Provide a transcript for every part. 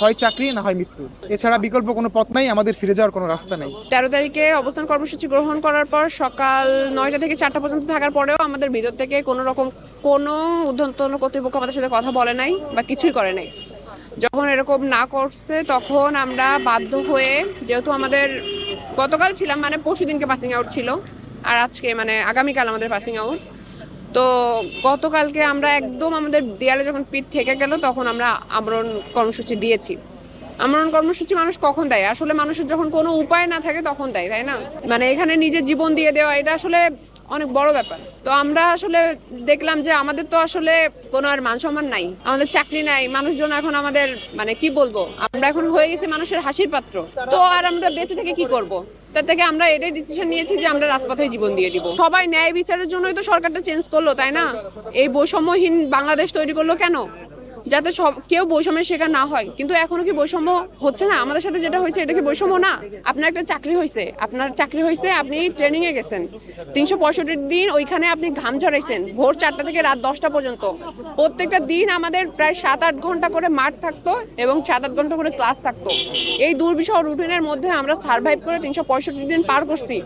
হয় চাকরি না হয় মৃত্যু। এছাড়া বিকল্প কোনো পথ নাই, আমাদের ফিরে যাওয়ার কোনো রাস্তা নেই। তেরো তারিখে অবস্থান কর্মসূচি গ্রহণ করার পর সকাল নয়টা থেকে চারটা পর্যন্ত থাকার পরেও আমাদের ভিতর থেকে কোনো রকম কোনো ঊর্ধ্বতন কর্তৃপক্ষ আমাদের সাথে কথা বলে নাই বা কিছুই করে নাই। যখন এরকম না করছে, তখন আমরা বাধ্য হয়ে, যেহেতু আমাদের গতকাল ছিলাম মানে পরশু দিনকে পাসিং আউট ছিল, আর আজকে মানে আগামীকাল আমাদের পাসিং আউট তো গতকালকে আমরা একদম আমাদের দেয়ালে যখন পিঠ থেকে গেল, তখন আমরা আমরণ কর্মসূচি দিয়েছি। আমরণ কর্মসূচি মানুষ কখন দেয়? আসলে মানুষের যখন কোনো উপায় না থাকে তখন দেয়, তাই না? মানে এখানে নিজের জীবন দিয়ে দেওয়া, এটা আসলে অনেক বড় ব্যাপার। তো আমরা আসলে দেখলাম যে আমাদের তো আসলে কোনো আর মান নাই। আমাদের চাকরি নাই, মানুষজন এখন আমাদের মানে কি বলব, আমরা এখন হয়ে গেছি মানুষের হাসির পাত্র। তো আর আমরা বেঁচে থেকে কি করব? তার থেকে আমরা এটাই ডিসিশন নিয়েছি যে আমরা রাজপথে জীবন দিয়ে দিব। সবাই ন্যায় বিচারের জন্যই তো সরকারটা চেঞ্জ করল, তাই না? এই বৈষম্যহীন বাংলাদেশ তৈরি করল কেন? যাতে সব কেউ বৈষম্যের শিকার না হয়। কিন্তু এখনও কি বৈষম্য হচ্ছে না? আমাদের সাথে যেটা হয়েছে, এটা কি বৈষম্য না? আপনার একটা চাকরি হয়েছে। আপনার চাকরি হয়েছে, আপনি ট্রেনিং এ গেছেন। তিনশো পঁয়ষট্টি দিন ওইখানে আপনি ঘাম ঝরাইছেন, ভোর চারটা থেকে রাত দশটা পর্যন্ত। প্রত্যেকটা দিন আমাদের প্রায় সাত আট ঘণ্টা করে মাঠ থাকতো এবং সাত আট ঘণ্টা করে ক্লাস থাকতো। এই দুর্বিষহ রুটিনের মধ্যে আমরা সার্ভাইভ করে তিনশো পঁয়ষট্টি দিন পার করছি।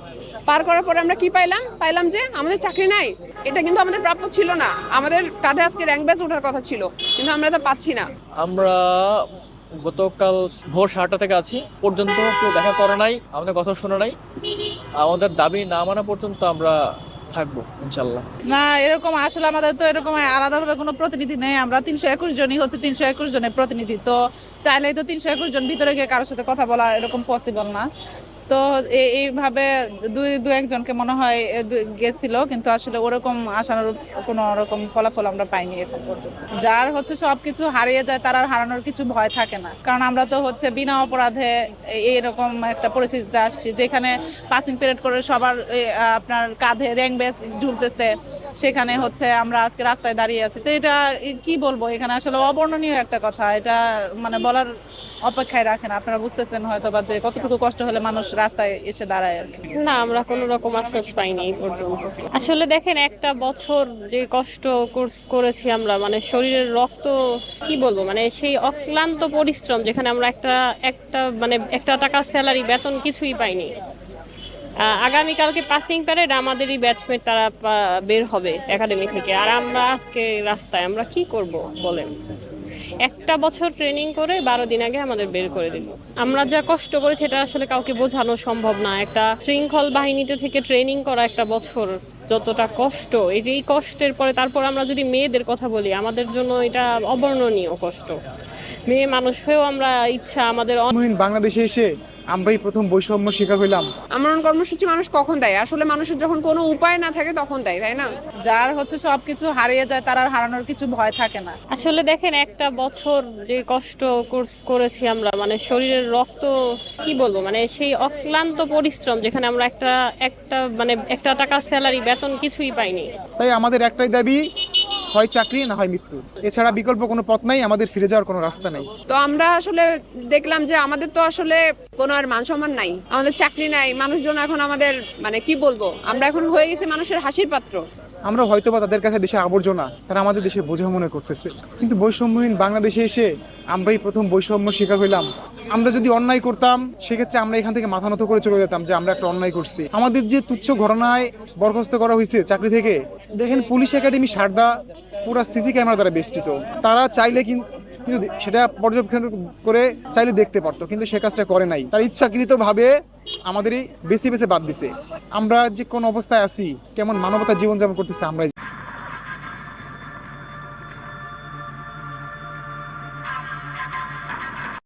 পার করার পরে আমরা কি পাইলাম? পাইলাম যে আমাদের চাকরি নাই। এটা কিন্তু আমাদের প্রাপ্য ছিল না। আমাদের কাঁধে আজকে র্যাঙ্ক ব্যাচ ওঠার কথা ছিল। কিন্তু আমরা তা পাচ্ছি না। আমরা গতকাল ভোর সাতটা থেকে আছি পর্যন্ত কেউ দেখা করে নাই আমাদের কথা শোনে নাই। আমাদের দাবি না মানা পর্যন্ত আমরা থাকব ইনশাল্লাহ। না এরকম আসলে আমাদের তো এরকম আলাদাভাবে কোনো প্রতিনিধি নেই। আমরা তিনশো একুশ জনই হচ্ছে তিনশো একুশ জনের প্রতিনিধি। তো চাইলেই তো তিনশো একুশ জন ভিতরে গিয়ে কারোর সাথে কথা বলা এরকম পসিবল না। তো এই- এইভাবে দুই, দু একজনকে মনে হয় গেছিল, কিন্তু আসলে ওরকম আশানুরূপ কোনো রকম ফলাফল আমরা পাইনি এখন পর্যন্ত। যার হচ্ছে সবকিছু হারিয়ে যায়, তার আর হারানোর কিছু ভয় থাকে না। কারণ আমরা তো হচ্ছে বিনা অপরাধে এইরকম একটা পরিস্থিতিতে আসছি, যেখানে পাসিং পিরিয়ড করে সবার আপনার কাঁধে র্যাঙ্ক বেস ঝুলতেছে, সেখানে হচ্ছে আমরা আজকে রাস্তায় দাঁড়িয়ে আছি। তো এটা কি বলব? এখানে আসলে অবর্ণনীয় একটা কথা, এটা মানে বলার অপেক্ষায় রাখেন। আপনারা বুঝতেছেন হয়তো বা যে কতটুকু কষ্ট হলে মানুষ রাস্তায় এসে দাঁড়ায় আর কি। না, আমরা কোনো রকম আশ্বাস পাইনি এই পর্যন্ত। আসলে দেখেন, একটা বছর যে কষ্ট করেছি আমরা মানে শরীরের রক্ত, কি বলব মানে সেই অক্লান্ত পরিশ্রম যেখানে আমরা একটা একটা মানে একটা টাকা স্যালারি বেতন কিছুই পাইনি। আগামীকালকে পাসিং প্যারেড আমাদেরই ব্যাচমেট তারা বের হবে একাডেমি থেকে। আর আমরা আজকে রাস্তায়, আমরা কি করব বলেন? একটা বছর ট্রেনিং করে বারো দিন আগে আমাদের বের করে দিল। আমরা যা কষ্ট করেছি এটা আসলে কাউকে বোঝানো সম্ভব না। একটা শৃঙ্খল বাহিনীতে থেকে ট্রেনিং করা একটা বছর যতটা কষ্ট, এই কষ্টের পরে তারপর আমরা যদি মেয়েদের কথা বলি, আমাদের জন্য এটা অবর্ণনীয় কষ্ট। মেয়ে মানুষ হয়েও আমরা ইচ্ছা আমাদের বাংলাদেশে এসে আমরাই প্রথম বৈষম্য শিকার হইলাম। আমরণ কর্মসূচি মানুষ কখন দেয়? আসলে মানুষের যখন কোনো উপায় না থাকে তখন দেয় তাই না? যার হচ্ছে সবকিছু হারিয়ে যায় তার আর হারানোর কিছু ভয় থাকে না। আসলে দেখেন একটা বছর যে কষ্ট কোর্স করেছি আমরা মানে শরীরের রক্ত কি বলব মানে সেই অক্লান্ত পরিশ্রম যেখানে আমরা একটা একটা মানে একটা টাকা স্যালারি বেতন কিছুই পাইনি। তাই আমাদের একটাই দাবি হয় চাকরি না হয় মৃত্যু। এছাড়া বিকল্প কোনো পথ নাই আমাদের ফিরে যাওয়ার কোনো রাস্তা নেই। তো আমরা আসলে দেখলাম যে আমাদের তো আসলে কোনো আর মান সম্মান নাই। আমাদের চাকরি নাই মানুষজন এখন আমাদের মানে কি বলব আমরা এখন হয়ে গেছি মানুষের হাসির পাত্র। আমরা হয়তো বা তাদের কাছে দেশের আবর্জনা তারা আমাদের দেশে বোঝা মনে করতেছে। কিন্তু বৈষম্যহীন বাংলাদেশে এসে আমরাই প্রথম বৈষম্য শিকার হইলাম। আমরা যদি অন্যায় করতাম, সেক্ষেত্রে আমরা এখান থেকে মাথা নত করে চলে যেতাম যে আমরা একটা অন্যায় করছি। আমাদের যে তুচ্ছ ঘটনায় বরখাস্ত করা হয়েছে চাকরি থেকে, দেখেন পুলিশ একাডেমি সারদা পুরা সিসি ক্যামেরা দ্বারা বেষ্টিত। তারা চাইলে কিন- কিন্তু সেটা পর্যবেক্ষণ করে চাইলে দেখতে পারতো, কিন্তু সে কাজটা করে নাই। তার ইচ্ছাকৃতভাবে আমাদেরই বেছে বেছে বাদ দিছে। আমরা যে কোন অবস্থায় আছি, কেমন মানবতা জীবনযাপন করতেছে, আমরাই